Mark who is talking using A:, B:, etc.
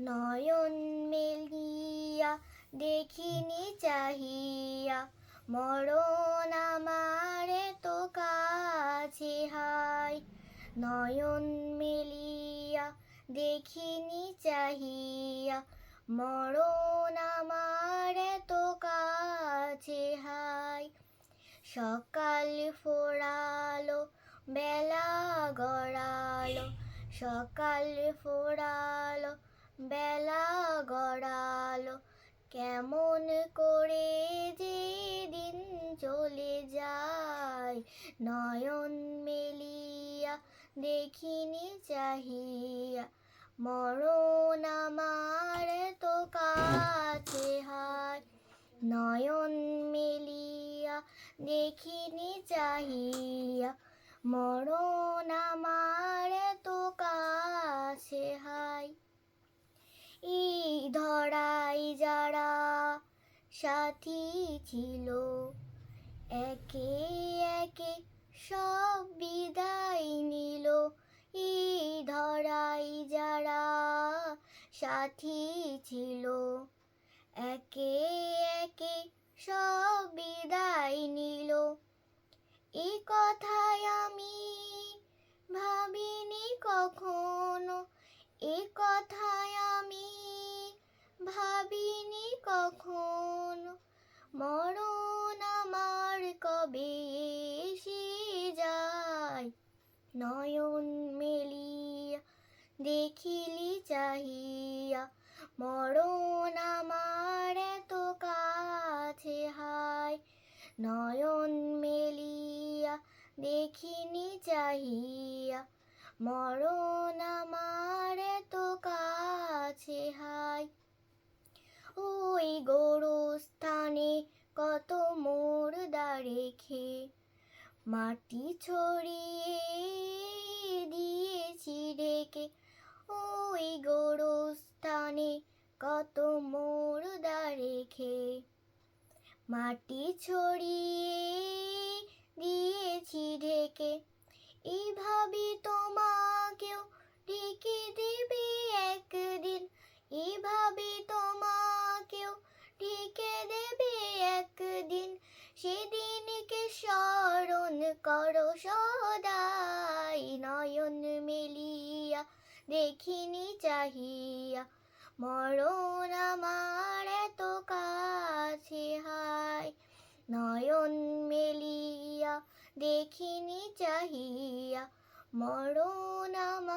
A: নয়ন মেলিয়া, দেখিনি চাহিয়া, মরণ আমার তো কাছে হাই নয়ন মেলিয়া, দেখিনি চাহিয়া, মরণ আমার তো কাছে হাই সকাল ফোরালো, বেলা গড়ালো, সকাল ফোরালো বেলা গড়ালো। কেমন করে যে দিন চলে যায়, নয়ন মেলিয়া দেখিনি চাহিয়া। মরণ আমার তো কাছে হায়, নয়ন মেলিয়া দেখিনি চাহিয়া। মরণ আমার সাথী ছিল। একে একে সব বিদায় নিল। এই ধরাই যারা সাথী ছিল। একে একে সব বিদায় নিল। এই কথায় আমি ভাবিনি কখনো। এ কথায় আমি ভাবিনি কখনো। মরণ আমার কবে এসে যায়? নয়ন মেলিয়া, দেখিলি চাহিয়া। মরণ আমার তো কাছে হায়। নয়ন মেলিয়া, দেখিনি চাহিয়া। মরণ আমার তো কাছে হায় ওই গোরস্থানে কত মোর রেখে মাটি ছড়িয়ে দিয়েছি রেখে ওই গোরস্থানে কত মোর রেখে মাটি ছড়িয়ে করো সদাই, নয়ন মেলিয়া, দেখিনি চাহিয়া। মরণ আমার এত কাছে হায়, নয়ন মেলিয়া, দেখিনি চাহিয়া। মরণ আমার